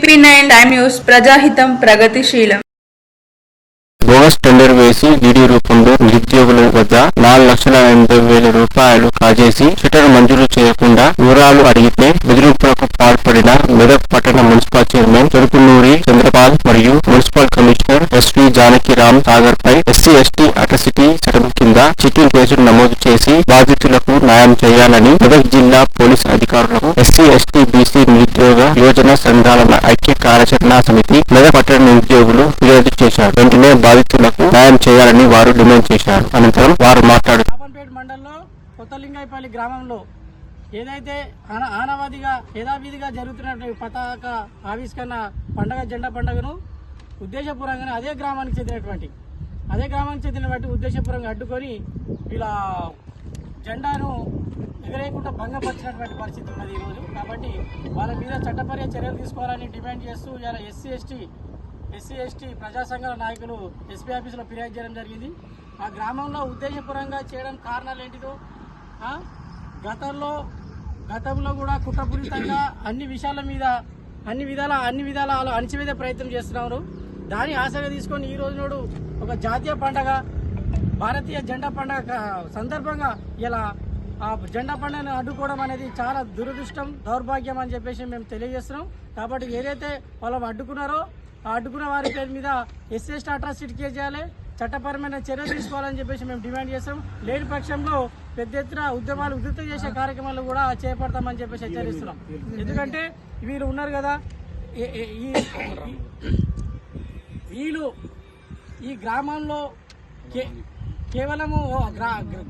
TP nine time news ప్రజాహితం ప్రగతిశీలం. Bogus tender వేసి డీడీ రూపంలో నిరుద్యోగుల వద్ద నాలుగు లక్షల ఎనభై వేల రూపాయలు కాజేసి షటర్ మంజూరు చేయకుండా వివరాలు అడిగితే బెదిరింపులకు పాల్పడిన మెదక్ పట్టణ మున్సిపల్ చైర్మన్ చెరుకునూరి చంద్రపాల్ మరియు municipal commissioner SV Janakiram Sagar పై ఎస్సీ ఎస్టీ అట్రసిటీ చట్టం కింద చిట్టింగ్ కేసులు నమోదు చేసి బాధితులకు న్యాయం చేయాలని మెదక్ జిల్లా పోలీస్ అధికారులకు ఎస్సీ ఎస్టీ బీసీ యువజన సంఘాల ఐక్య కార్యాచరణ సమితి మెదక్ పట్టణ నిరుద్యోగులు ఫిర్యాదు చేశారు. వెంటనే బాధితులకు న్యాయం చేయాలని వారు డిమాండ్ చేశారు. అనంతరం వారు మాట్లాడుతూ మండలంలో కొత్తలింగాయపల్లి గ్రామంలో ఏదైతే ఆన- ఆనవాదిగా యథావిధిగా జరుగుతున్నటువంటి పతాక ఆవిష్కరణ పండగ జెండా పండుగను ఉద్దేశపూర్వకంగా అదే గ్రామానికి చెందినటువంటి అదే గ్రామానికి చెందినటువంటి ఉద్దేశపూర్వకంగా అడ్డుకొని ఇలా జెండాను ఎగరేయకుండా భంగపరిచినటువంటి పరిస్థితి ఉన్నది ఈరోజు. కాబట్టి వాళ్ళ మీద చట్టపర్య చర్యలు తీసుకోవాలని డిమాండ్ చేస్తూ ఇలా ఎస్సీ ఎస్టీ ఎస్సీ ఎస్టీ ప్రజా సంఘాల నాయకులు ఎస్పీ ఆఫీసులో ఫిర్యాదు చేయడం జరిగింది. ఆ గ్రామంలో ఉద్దేశపూర్వకంగా చేయడం కారణాలు ఏంటిదో గతంలో గతంలో కూడా కుట్రపూరితంగా అన్ని విషయాల మీద అన్ని విధాల అన్ని విధాల వాళ్ళు అణచివేదే ప్రయత్నం చేస్తున్నారు. దాన్ని ఆశగా తీసుకొని ఈ రోజు నాడు ఒక జాతీయ పండగ భారతీయ జెండా పండగ సందర్భంగా ఇలా ఆ జెండా పండుగను అడ్డుకోవడం అనేది చాలా దురదృష్టం దౌర్భాగ్యం అని చెప్పేసి మేము తెలియజేస్తున్నాం. కాబట్టి ఏదైతే వాళ్ళు అడ్డుకున్నారో ఆ అడ్డుకున్న వారి పేరు మీద ఎస్ఎస్టీ అట్రాసిటీ కేసు చేయాలి. చట్టపరమైన చర్యలు తీసుకోవాలని చెప్పేసి మేము డిమాండ్ చేస్తాం లేని పక్షంలో పెద్ద ఎత్తున ఉద్యమాలు ఉధృతం చేసే కార్యక్రమాలు కూడా చేపడతామని చెప్పేసి హెచ్చరిస్తున్నాం. ఎందుకంటే వీళ్ళు ఉన్నారు కదా వీళ్ళు ఈ గ్రామంలో కేవలము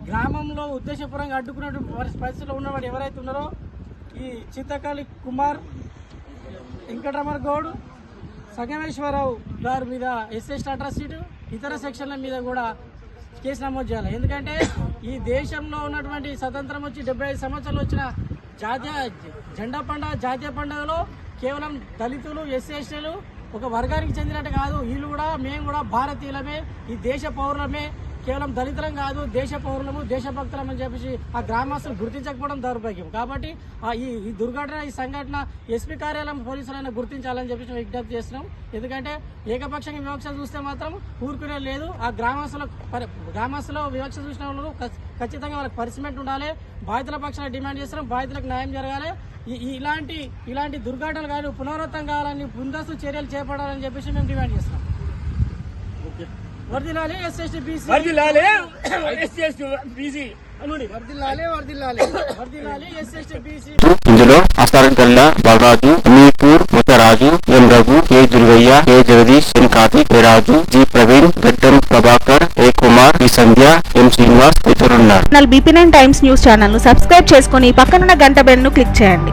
గ్రామంలో ఉద్దేశపూర్వంగా అడ్డుకున్నటువంటి పరిస్థితిలో ఉన్నవాడు ఎవరైతే ఉన్నారో ఈ చిత్తకాళి కుమార్ వెంకటరమణ గౌడ్ సంగమేశ్వరరావు గారి మీద ఎస్ఎస్ అట్రాసిటీ ఇతర సెక్షన్ల మీద కూడా కేసు నమోదు చేయాలి. ఎందుకంటే ఈ దేశంలో ఉన్నటువంటి స్వతంత్రం వచ్చి డెబ్బై ఐదు సంవత్సరాలు వచ్చిన జాతీయ జెండా పండుగ జాతీయ పండుగలో కేవలం దళితులు ఎస్సీ ఎస్టీలు ఒక వర్గానికి చెందినట్టు కాదు. వీళ్ళు కూడా మేము కూడా భారతీయులమే ఈ దేశ పౌరులమే. కేవలం దళితులం కాదు దేశ పౌరులము దేశభక్తులం అని చెప్పేసి ఆ గ్రామస్తులు గుర్తించకపోవడం దౌర్భాగ్యం. కాబట్టి ఆ ఈ ఈ దుర్ఘటన ఈ సంఘటన ఎస్పీ కార్యాలయం పోలీసులైనా గుర్తించాలని చెప్పేసి మేము విజ్ఞప్తి చేస్తున్నాం. ఎందుకంటే ఏకపక్షంగా వివక్ష చూస్తే మాత్రం ఊరుకునే లేదు. ఆ గ్రామస్తుల పరి- గ్రామస్తుల వివక్ష చూసిన వాళ్ళు ఖచ్చితంగా వాళ్ళకి పరిసిమెంట్ ఉండాలి. బాధితుల పక్షాన డిమాండ్ చేస్తున్నాం. బాధితులకు న్యాయం జరగాలి. ఇలాంటి ఇలాంటి దుర్ఘటనలు కానీ పునరావృతం కావాలని ముందస్తు చర్యలు చేపడాలని చెప్పేసి మేము డిమాండ్ చేస్తున్నాం. వర్దిలాలి ఎస్ఎస్టీ బీసీ వర్దిలాలి ఎస్ఎస్టీ బీసీ ఇందులో అస్తారగల్ల Balaraju Ameenpur Mutharaju M Raghu K Durgaiah K Jagadish N Karthik A Raju G Praveen Gaddam Prabhakar A Kumar E Sandhya M Srinivas ఇతరులున్నారు. Channel BP nine times news ఛానల్ను subscribe చేసుకొని పక్కనున్న గంట బెల్ను click చేయండి.